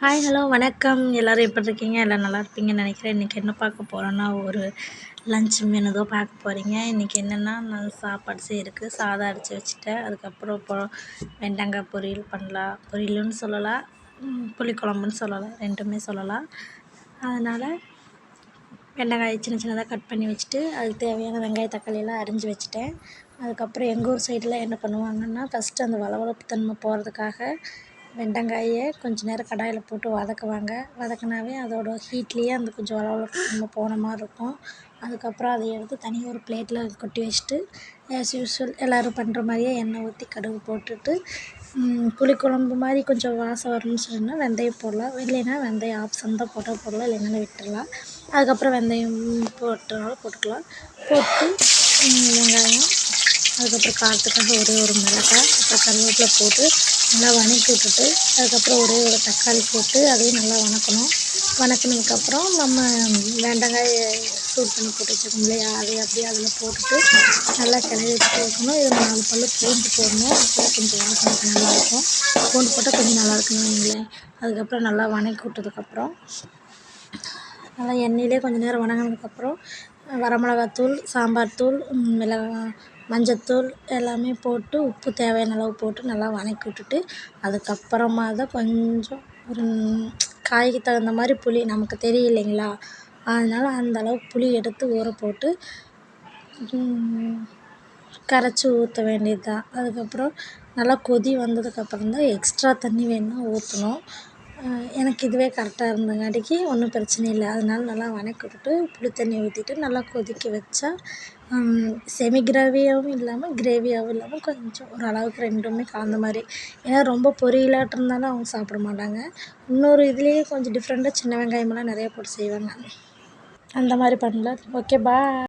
Hi hello வணக்கம். எல்லோரும் எப்படி இருக்கீங்க? எல்லாம் நல்லா இருப்பீங்கன்னு நினைக்கிறேன். இன்றைக்கி என்ன பார்க்க போகிறோன்னா ஒரு லஞ்ச் மெனு தான் பார்க்க போகிறீங்க இன்றைக்கி என்னென்னா நான் சாப்பாடு செய்யறதுக்கு சாதம் அடித்து வச்சுட்டேன். அதுக்கப்புறம் இப்போ வெண்டங்காய் பொரியல் பண்ணலாம். பொரியலுன்னு சொல்லலாம். புளிக்குழம்புன்னு சொல்லலாம். ரெண்டுமே சொல்லலாம். அதனால் வெண்டைக்காய் சின்ன சின்னதாக கட் பண்ணி வச்சுட்டு அதுக்கு தேவையான வெங்காய தக்காளி எல்லாம் அரிஞ்சு வச்சுட்டேன். அதுக்கப்புறம் எங்கள் ஊர் சைடில் என்ன பண்ணுவாங்கன்னா ஃபஸ்ட்டு அந்த வளவளப்பு தன்மை போகிறதுக்காக வெண்டங்காயை கொஞ்சம் நேரம் கடாயில் போட்டு வதக்குவாங்க. வதக்குனாவே அதோட ஹீட்லேயே அந்த கொஞ்சம் வளவளப்பு நம்ம போன மாதிரி இருக்கும். அதுக்கப்புறம் அதை எடுத்து தனியாக ஒரு பிளேட்டில் கொட்டி வச்சுட்டு ஆஸ் யூஸ்வல் எல்லோரும் பண்ணுற மாதிரியே எண்ணெய் ஊற்றி கடுகு போட்டுட்டு புளிக்குழம்பு மாதிரி கொஞ்சம் வாசம் வரணும்னு சொன்னா வெந்தயம் போடலாம். இல்லைன்னா வெந்தயம் ஆப்ஷன் தான் போட்டால் போடலாம் இல்லைனாலும் விட்டுடலாம் அதுக்கப்புறம் வெந்தயம் போட்டுனாலும் போட்டுக்கலாம். போட்டு வெங்காயம் அதுக்கப்புறம் காரத்துக்காக ஒரே ஒரு மிளகாய் அப்புறம் கருவேப்பிலை போட்டு நல்லா வதக்கி விட்டுட்டு அதுக்கப்புறம் ஒரே ஒரு தக்காளி போட்டு அதையும் நல்லா வதக்கணும் வதக்குனதுக்கப்புறம் நம்ம வெண்டங்காயை சூடு பண்ணி போட்டு வச்சுக்கோம் இல்லையா? அதை அப்படியே அதில் போட்டுட்டு நல்லா கிளறி வச்சுட்டு வைக்கணும் இதில் நாலு பல்லு பூண்டு போடணும். அப்போ கொஞ்சம் வாசனைக்கு நல்லாயிருக்கும் பூண்டு போட்டால் கொஞ்சம் நல்லாயிருக்குன்னு வைங்களேன் அதுக்கப்புறம் நல்லா வதக்கி விட்டதுக்கப்புறம் நல்லா எண்ணெயிலே கொஞ்சம் நேரம் வதங்குனதுக்கப்புறம் வரமிளகாத்தூள் சாம்பார் தூள் மிளகா மஞ்சத்தூள் எல்லாமே போட்டு உப்பு தேவையான அளவு போட்டு நல்லா வதக்கி விட்டுட்டு அதுக்கப்புறமா தான் கொஞ்சம் ஒரு காய்க்கு தகுந்த மாதிரி புளி நமக்கு தெரியலைங்களா அதனால் அந்த அளவுக்கு புளி எடுத்து ஊற போட்டு கரைச்சி ஊற்ற வேண்டியது தான் அதுக்கப்புறம் நல்லா கொதி வந்ததுக்கப்புறம் தான் எக்ஸ்ட்ரா தண்ணி வேணுன்னா ஊற்றணும் எனக்கு இதுவே கரெக்டாக இருந்தங்காட்டிக்கு ஒன்றும் பிரச்சனை இல்லை. அதனால நல்லா வதக்கி விட்டுட்டு புளி தண்ணி ஊற்றிட்டு நல்லா கொதிக்க வச்சா செமி கிரேவியாகவும் இல்லாமல் கிரேவியாகவும் இல்லாமல் கொஞ்சம் ஓரளவுக்கு ரெண்டுமே கலந்த மாதிரி. ஏன்னா ரொம்ப பொரியலாட்டம் இருந்தாலும் அவங்க சாப்பிட மாட்டாங்க. இன்னொரு இதுலேயே கொஞ்சம் டிஃப்ரெண்ட்டாக சின்ன வெங்காயமெல்லாம் நிறையா போட்டு செய்வாங்க. அந்த மாதிரி பண்ணலாம். Okay bye